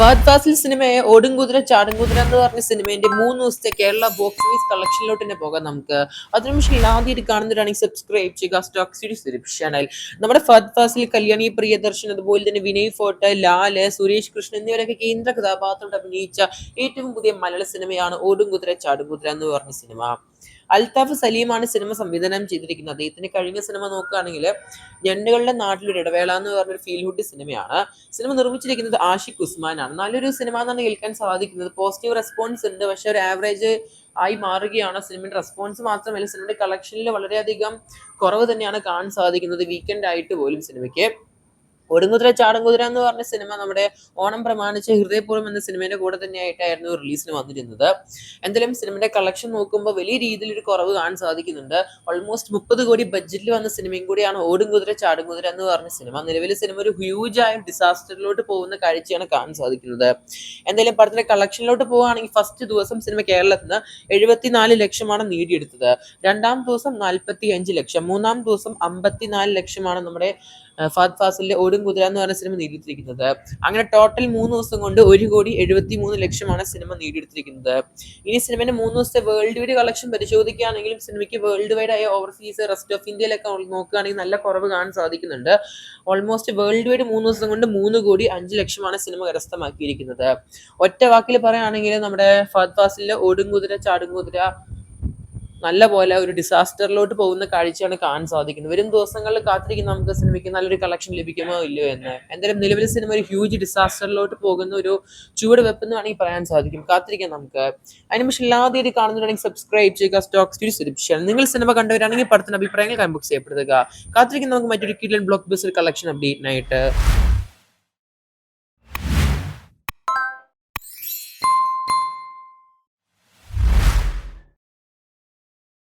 ഫഹദ് ഫാസിൽ സിനിമയെ ഓടുംകുതിര ചാടുംകുതിര എന്ന് പറഞ്ഞ സിനിമയുടെ മൂന്ന് ദിവസത്തെ കേരള ബോക്സ് ഓഫീസ് കളക്ഷനിലോട്ട് തന്നെ പോകാം നമുക്ക്. അതിനു മുന്നിൽ ആദ്യമായിട്ട് കാണുന്നവരാണെങ്കിൽ സബ്സ്ക്രൈബ് ചെയ്യുക സ്റ്റോക്ക് സീരീസ് ചാനൽ നമ്മുടെ ഫഹദ് ഫാസിൽ കല്യാണി പ്രിയദർശൻ അതുപോലെ തന്നെ വിനയ് ഫോർട്ട് ലാൽ സുരേഷ് കൃഷ്ണൻ എന്നിവരൊക്കെ കേന്ദ്ര കഥാപാത്രത്തിൽ അഭിനയിച്ച ഏറ്റവും പുതിയ മലയാള സിനിമയാണ് ഓടുംകുതിര ചാടുംകുതിര എന്ന് പറഞ്ഞ സിനിമ. അൽതാഫ് സലീമാണ് സിനിമ സംവിധാനം ചെയ്തിരിക്കുന്നത്. അദ്ദേഹത്തിന് കഴിഞ്ഞ സിനിമ നോക്കുകയാണെങ്കിൽ ഞണ്ടുകളുടെ നാട്ടിലൊരു ഇടവേള എന്ന് പറഞ്ഞൊരു ഫീൽ ഹുഡ് സിനിമയാണ്. സിനിമ നിർമ്മിച്ചിരിക്കുന്നത് ആഷിഖ് ഉസ്മാനാണ്. നല്ലൊരു സിനിമ എന്നാണ് കേൾക്കാൻ സാധിക്കുന്നത്. പോസിറ്റീവ് റെസ്പോൺസ് ഉണ്ട്. പക്ഷെ ഒരു ആവറേജ് ആയി മാറുകയാണ് സിനിമയുടെ റെസ്പോൺസ് മാത്രമല്ല സിനിമയുടെ കളക്ഷനിൽ വളരെയധികം കുറവ് തന്നെയാണ് കാണാൻ സാധിക്കുന്നത്. വീക്കെൻഡ് ആയിട്ട് പോലും സിനിമയ്ക്ക്. ഒടുങ്ങുതിര ചാടുംകുതിര എന്ന് പറഞ്ഞ സിനിമ നമ്മുടെ ഓണം പ്രമാണിച്ച് ഹൃദയപൂർവം എന്ന സിനിമയുടെ കൂടെ തന്നെയായിട്ടായിരുന്നു റിലീസിന് വന്നിരുന്നത്. എന്തായാലും സിനിമയുടെ കളക്ഷൻ നോക്കുമ്പോൾ വലിയ രീതിയിൽ ഒരു കുറവ് കാണാൻ സാധിക്കുന്നുണ്ട്. ഓൾമോസ്റ്റ് മുപ്പത് കോടി ബഡ്ജറ്റിൽ വന്ന സിനിമയും കൂടിയാണ് ഓടുംകുതിര ചാടുംകുതിര എന്ന് പറഞ്ഞ സിനിമ. നിലവിലെ സിനിമ ഒരു ഹ്യൂജ് ആയ ഡിസാസ്റ്ററിലോട്ട് പോകുന്ന കാഴ്ചയാണ് കാണാൻ സാധിക്കുന്നത്. എന്തായാലും പടത്തിന്റെ കളക്ഷനിലോട്ട് പോവുകയാണെങ്കിൽ ഫസ്റ്റ് ദിവസം സിനിമ കേരളത്തിൽ നിന്ന് എഴുപത്തിനാല് ലക്ഷമാണ് നേടിയെടുത്തത്. രണ്ടാം ദിവസം നാൽപ്പത്തി അഞ്ച് ലക്ഷം. മൂന്നാം ദിവസം അമ്പത്തിനാല് ലക്ഷമാണ് നമ്മുടെ ഫഹദ് ഫാസിലിന്റെ ഓടും കുതിര എന്ന് പറഞ്ഞ സിനിമ നേടിയെടുത്തിരിക്കുന്നത്. അങ്ങനെ ടോട്ടൽ മൂന്ന് ദിവസം കൊണ്ട് ഒരു കോടി എഴുപത്തി മൂന്ന് ലക്ഷമാണ് സിനിമ നേടിയെടുത്തിരിക്കുന്നത്. ഇനി സിനിമയുടെ മൂന്ന് ദിവസത്തെ വേൾഡ് വൈഡ് കളക്ഷൻ പരിശോധിക്കുകയാണെങ്കിലും സിനിമയ്ക്ക് വേൾഡ് വൈഡ് ആയ ഓവർസീസ് റെസ്റ്റ് ഓഫ് ഇന്ത്യയിലൊക്കെ നോക്കുകയാണെങ്കിൽ നല്ല കുറവ് കാണാൻ സാധിക്കുന്നുണ്ട്. ഓൾമോസ്റ്റ് വേൾഡ് വൈഡ് മൂന്ന് ദിവസം കൊണ്ട് മൂന്ന് കോടി അഞ്ച് ലക്ഷമാണ് സിനിമ കരസ്ഥമാക്കിയിരിക്കുന്നത്. ഒറ്റ വാക്കിൽ പറയുകയാണെങ്കിൽ നമ്മുടെ ഫഹദ് ഫാസിലിന്റെ ഓടുംകുതിര ചാടുംകുതിര നല്ല പോലെ ഒരു ഡിസാസ്റ്ററിലോട്ട് പോകുന്ന കാഴ്ചയാണ് കാണാൻ സാധിക്കുന്നത്. വരും ദിവസങ്ങളിൽ കാത്തിരിക്കുന്ന നമുക്ക് സിനിമയ്ക്ക് നല്ലൊരു കളക്ഷൻ ലഭിക്കുമോ ഇല്ലയോ എന്ന്. എന്തായാലും നിലവിലെ സിനിമ ഒരു ഹ്യൂജ് ഡിസാസ്റ്ററിലോട്ട് പോകുന്ന ഒരു ചുവട് വെപ്പെന്ന് വേണമെങ്കിൽ പറയാൻ സാധിക്കും. കാത്തിരിക്കാം നമുക്ക്. അതിന് പക്ഷേ തീയതി കാണുന്നുണ്ടെങ്കിൽ സബ്സ്ക്രൈബ് ചെയ്യുക സ്റ്റോക്ക് ഡിസ്ക്രിപ്ഷൻ നിങ്ങൾ സിനിമ കണ്ടവരാണെങ്കിൽ പടത്തിന് അഭിപ്രായങ്ങൾ കമ്പോക്സ് ചെയ്യപ്പെടുക ചെയ്യപ്പെടുത്തുക കാത്തിരിക്കും നമുക്ക് മറ്റൊരു കിഡ്ലൻ ബ്ലോക്ക് ബസ് കളക്ഷൻ അപ്ഡേറ്റിനായിട്ട്